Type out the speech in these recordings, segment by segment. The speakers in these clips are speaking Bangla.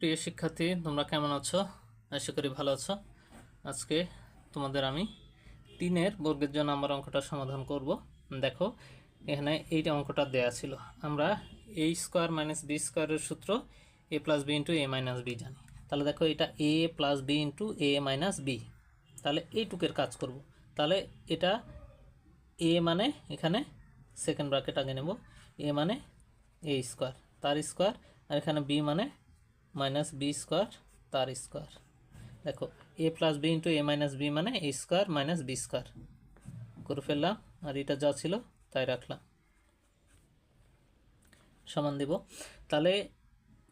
প্রিয় শিক্ষার্থী, তোমরা কেমন আছো? আশা করি ভালো আছো। আজকে তোমাদের আমি তিনের বর্গের জন্য আমার অঙ্কটা সমাধান করব। দেখো, এখানে এই অঙ্কটা দেয়া ছিল। আমরা এ স্কোয়ার মাইনাস বি স্কোয়ারের সূত্র A plus B into A minus B জানি। তাহলে দেখো, এটা A plus B into A minus B তাহলে এইটুকের কাজ করব। তাহলে এটা এ মানে এখানে সেকেন্ড ব্র্যাকেট আগে নেব। এ মানে এ স্কোয়ার তার স্কোয়ার আর এখানে বি মানে মাইনাস বি স্কোয়ার তার স্কোয়ার দেখো A plus B into A minus B মানে A square minus B square করে ফেললাম আর এটা যা ছিল, তাই রাখলাম। সমান দেব। তাহলে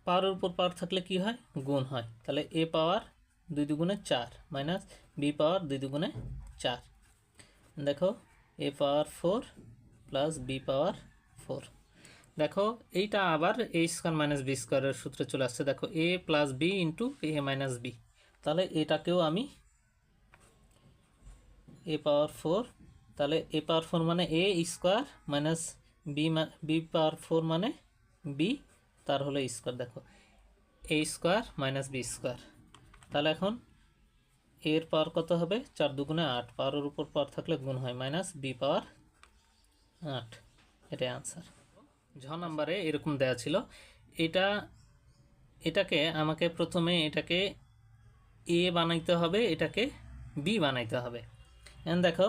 পাওয়ারের উপর পাওয়ার থাকলে কি হয়? গুণ হয়। তাহলে এ পাওয়ার দুই দুগুণে চার মাইনাস বি পাওয়ার দুই দুগুণে চার। দেখো A power four plus B power four দেখো, এইটা আবার এ স্কোয়ার মাইনাস বি স্কোয়ারের সূত্রে চলে আসছে। দেখো A plus B into A minus B তাহলে এটাকেও আমি এ পাওয়ার ফোর তাহলে এ পাওয়ার ফোর মানে A square minus B B power four মানে বি তার হলো স্কোয়ার দেখো A square minus B square তাহলে এখন এর পাওয়ার কত হবে? চার দুগুণে আট। পাওয়ারের উপর পাওয়ার থাকলে গুণ হয় মাইনাস বি পাওয়ার আট। এটাই আনসার ঝ নাম্বারে এরকম দেয়া ছিল। এটা, এটাকে আমাকে প্রথমে এটাকে এ বানাইতে হবে, এটাকে বি বানাইতে হবে। এখন দেখো,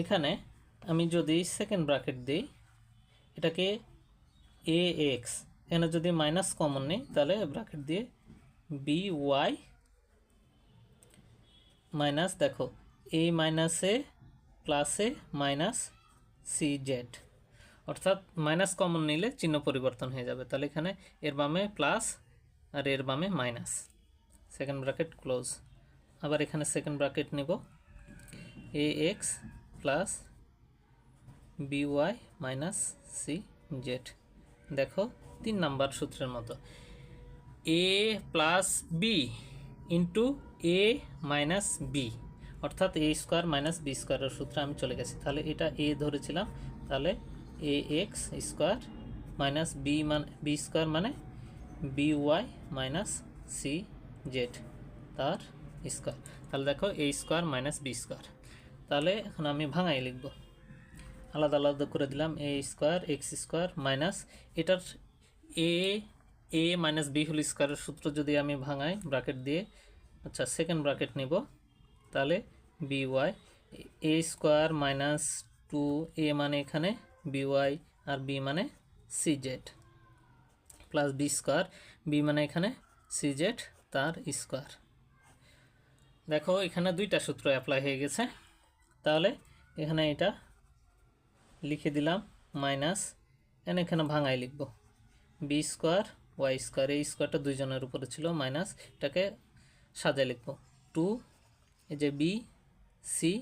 এখানে আমি যদি সেকেন্ড ব্র্যাকেট দিই, এটাকে এ এক্স এখানে যদি মাইনাস কমন নেই, তাহলে ব্র্যাকেট দিয়ে বি ওয়াই মাইনাস দেখো এ মাইনাসে প্লাসে মাইনাস সি জেড অর্থাৎ মাইনাস কমন নিলে চিহ্ন পরিবর্তন হয়ে যাবে। তাহলে এখানে এর বামে প্লাস আর এর বামে মাইনাস সেকেন্ড ব্র্যাকেট ক্লোজ আবার এখানে সেকেন্ড ব্র্যাকেট নেব। A X plus B Y minus C Z দেখো, তিন নাম্বার সূত্রের মতো। A plus B into A minus B অর্থাৎ এ স্কোয়ার মাইনাস বি স্কোয়ারের সূত্রে আমি চলে গেছি। তাহলে এটা এ ধরেছিলাম। তাহলে A X square minus B মানে বি স্কোয়ার মানে B Y minus C Z তার স্কোয়ার তাহলে দেখো A square minus B square তাহলে এখন আমি ভাঙাই লিখব। আলাদা আলাদা করে দিলাম A square X square minus এটার A A minus B whole স্কোয়ারের সূত্র যদি আমি ভাঙাই ব্র্যাকেট দিয়ে আচ্ছা সেকেন্ড ব্র্যাকেট নিব, তাহলে B Y A square minus two A মানে এখানে বি ওয়াই আর বি মানে C Z plus B square. B মানে এখানে সি জেড, তার স্কোয়ার। দেখো, এখানে দুইটা সূত্র অ্যাপ্লাই হয়ে গেছে। তাহলে এখানে এটা লিখে দিলাম মাইনাস এন এখানে ভাঙাই লিখব। বি স্কোয়ার, ওয়াই স্কোয়ার, এই স্কোয়ারটা দুইজনের উপরে ছিল মাইনাস এটাকে সাজায় লিখব। টু, এই যে B, C,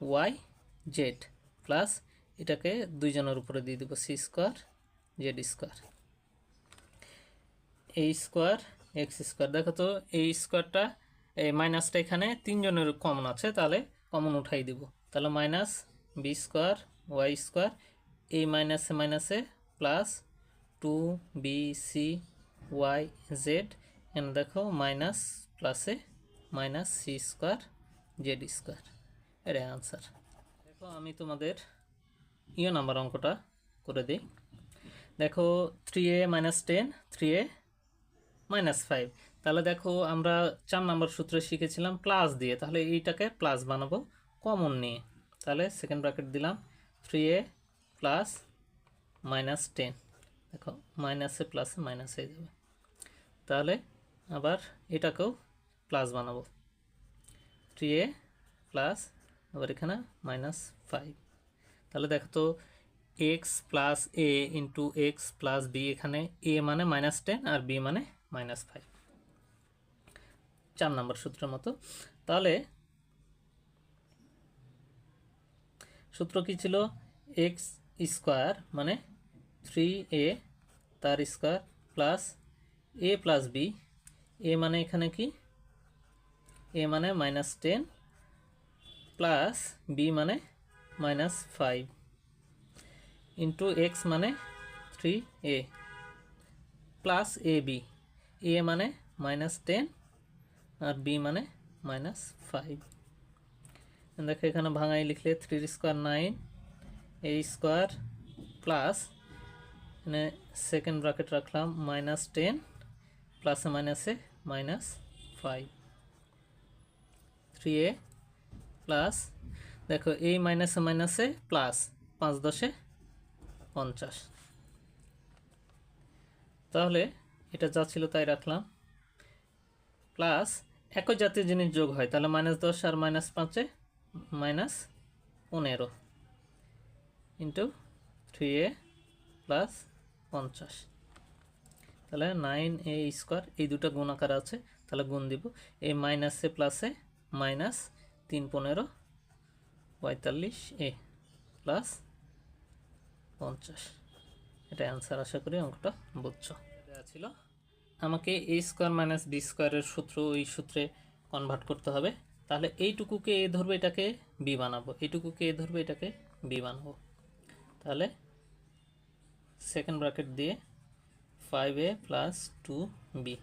Y, Z plus এটাকে দুইজনের উপরে দিয়ে দেবো সি স্কোয়ার, জেড স্কোয়ার। এই স্কোয়ার, এক্স স্কোয়ার। দেখো তো এই স্কোয়ারটা এই মাইনাসটা এখানে তিনজনের কমন আছে, তাহলে কমন উঠাই দিব। তাহলে minus B square, Y square এই মাইনাসে মাইনাসে plus two B C Y Z. এখানে দেখো, মাইনাস প্লাসে minus C square, Z square. এটাই আনসার দেখো, আমি তোমাদের ইয়ে নাম্বার অঙ্কটা করে দিই। দেখো three A minus ten three A minus five তাহলে দেখো আমরা চার নম্বর সূত্রে শিখেছিলাম প্লাস দিয়ে। তাহলে এইটাকে প্লাস বানাবো কমন নিয়ে। তাহলে সেকেন্ড ব্র্যাকেট দিলাম three A plus minus ten দেখো মাইনাসে প্লাসে মাইনাস হয়ে যাবে। তাহলে আবার এটাকেও প্লাস বানাবো। থ্রি এ প্লাস আবার এখানে মাইনাস ফাইভ তাহলে দেখো তো X plus A into X plus B এখানে এ মানে মাইনাস টেন আর বি মানে মাইনাস ফাইভ চার নম্বর সূত্রের মতো। তাহলে সূত্র কি ছিল? এক্স স্কোয়ার মানে থ্রি এ তার square plus A plus B A মানে এখানে কি? এ মানে মাইনাস টেন প্লাস বি মানে মাইনাস ফাইভ ইন্টু এক্স মানে three A plus A B A মানে মাইনাস টেন আর বি মানে মাইনাস ফাইভ দেখো এখানে ভাঙাই লিখলে থ্রির square nine A square plus এখানে সেকেন্ড ব্র্যাকেট রাখলাম মাইনাস টেন প্লাসে মাইনাসে minus five three A plus দেখো এই মাইনাসে মাইনাসে প্লাস পাঁচ দশে পঞ্চাশ। তাহলে এটা যা ছিল তাই রাখলাম। প্লাস একই জাতীয় জিনিস যোগ হয়, তাহলে মাইনাস দশ আর মাইনাস পাঁচে মাইনাস পনেরো ইন্টু থ্রি এ প্লাস পঞ্চাশ। তাহলে নাইন এ স্কোয়ার এই দুটো গুণ আকার আছে, তাহলে গুণ দিব। এই মাইনাসে প্লাসে মাইনাস তিন পনেরো পঁয়তাল্লিশ এ প্লাস পঞ্চাশ। এটা অ্যান্সার আশা করি অঙ্কটা বুঝছ। এটা ছিল। আমাকে এ স্কোয়ার মাইনাস বি স্কোয়ারের সূত্র ওই সূত্রে কনভার্ট করতে হবে। তাহলে এইটুকুকে এ ধরবে এটাকে বি বানাবো। এইটুকুকে এ ধরবে এটাকে বি বানাবো। তাহলে সেকেন্ড ব্র্যাকেট দিয়ে five A plus two B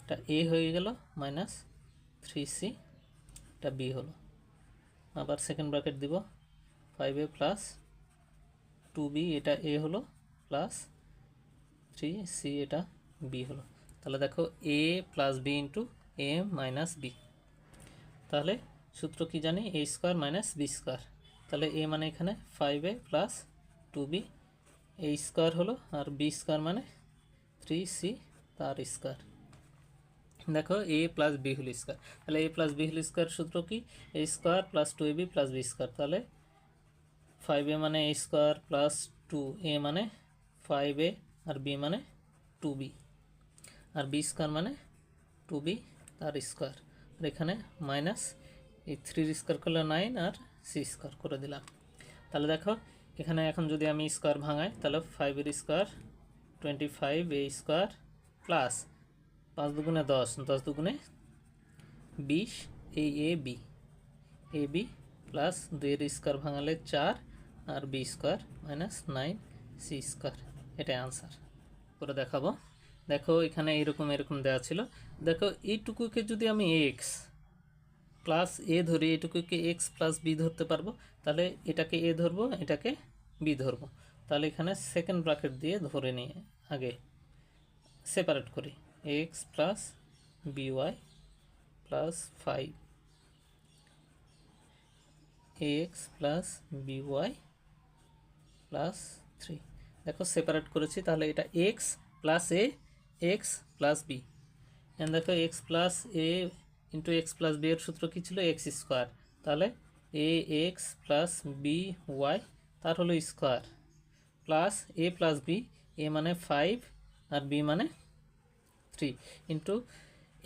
এটা এ হয়ে গেল মাইনাস থ্রি সি এটা বি হলো। আবার সেকেন্ড ব্র্যাকেট দিব। Five A plus two B এটা এ হলো প্লাস থ্রি সি এটা বি হলো। তাহলে দেখো A plus B into A minus B তাহলে সূত্র কি জানি? A square minus B square তাহলে এ মানে এখানে five A plus two B A square হলো, আর বি স্কোয়ার মানে থ্রি সি তার স্কোয়ার দেখো, A plus B whole square তাহলে A plus B whole square সূত্র কি? A square plus two A B plus B square তাহলে ফাইভ এ মানে A square plus two A মানে ফাইভ এ আর বি মানে টু বি আর বি স্কোয়ার মানে টু বি তার স্কোয়ার আর এখানে মাইনাস এই থ্রির স্কোয়ার করলে নাইন আর সি স্কোয়ার করে দিলাম। তাহলে দেখো, এখানে এখন যদি আমি স্কোয়ার ভাঙাই, তাহলে ফাইভের square twenty five A square plus পাঁচ দুগুণে দশ দশ দুগুণে বিশ, এই A B A B plus দুইয়ের স্কোয়ার ভাঙালে চার আর B square minus nine C square এটাই আনসার করে দেখাবো। দেখো, এখানে এরকম এরকম দেওয়া ছিল। দেখো, এইটুকুকে যদি আমি এক্স প্লাস এ ধরি এটুকুকে এক্স প্লাস বি ধরতে পারব, তাহলে এটাকে এ ধরবো, এটাকে বি ধরবো। তাহলে এখানে সেকেন্ড ব্র্যাকেট দিয়ে ধরে নিয়ে আগে সেপারেট করি। X plus B Y plus five X plus B Y plus three দেখো সেপারেট করেছি, তাহলে এটা X plus A X plus B and দেখো X plus A into X plus B এর সূত্র কী ছিল? এক্স স্কোয়ার তাহলে A X plus B Y তার হলো square plus A plus B A মানে ফাইভ আর বি মানে থ্রি ইন্টু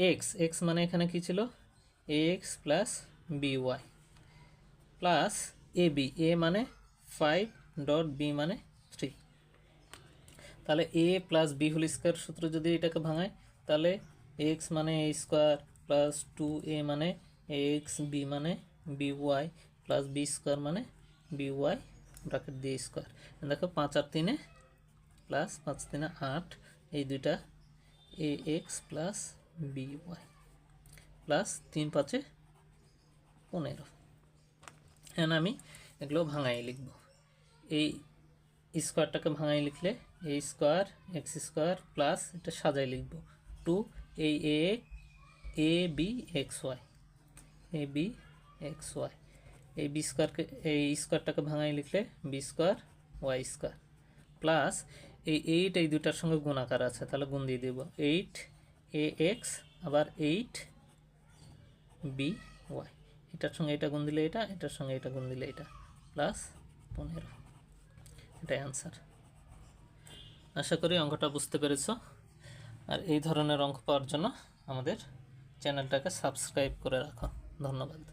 এক্স এক্স মানে এখানে কী ছিল? A X plus B Y plus A B A মানে ফাইভ ডট বি মানে থ্রি তাহলে A plus B whole square সূত্র যদি এটাকে ভাঙায়, তাহলে এক্স মানে A square plus two A মানে এক্স বি মানে B Y plus B square মানে বি ওয়াই ব্রাকেট দিয়ে স্কোয়ার দেখো পাঁচ আর তিনে প্লাস পাঁচ তিনে আট, এই দুইটা A X plus B Y plus তিন পাঁচে পনেরো। এখন আমি এগুলো ভাঙাই লিখব। এই স্কোয়ারটাকে ভাঙাই লিখলে A square X square plus এটা সাজাই লিখব। টু এই A A B X Y A B X Y এই বি স্কোয়ারকে, এই স্কোয়ারটাকে ভাঙাই লিখলে B square Y square plus এই এইট এই দুটার সঙ্গে গুণাকার আছে, তাহলে গুণ দিয়ে দেব। এইট এ এক্স আবার এইট বি ওয়াই এটার সঙ্গে এটা গুণ দিলে এটা, এটার সঙ্গে এটা গুণ দিলে এটা প্লাস পনেরো। এটাই অ্যান্সার আশা করি অঙ্কটা বুঝতে পেরেছ। আর এই ধরনের অঙ্ক পাওয়ার জন্য আমাদের চ্যানেলটাকে সাবস্ক্রাইব করে রাখো। ধন্যবাদ।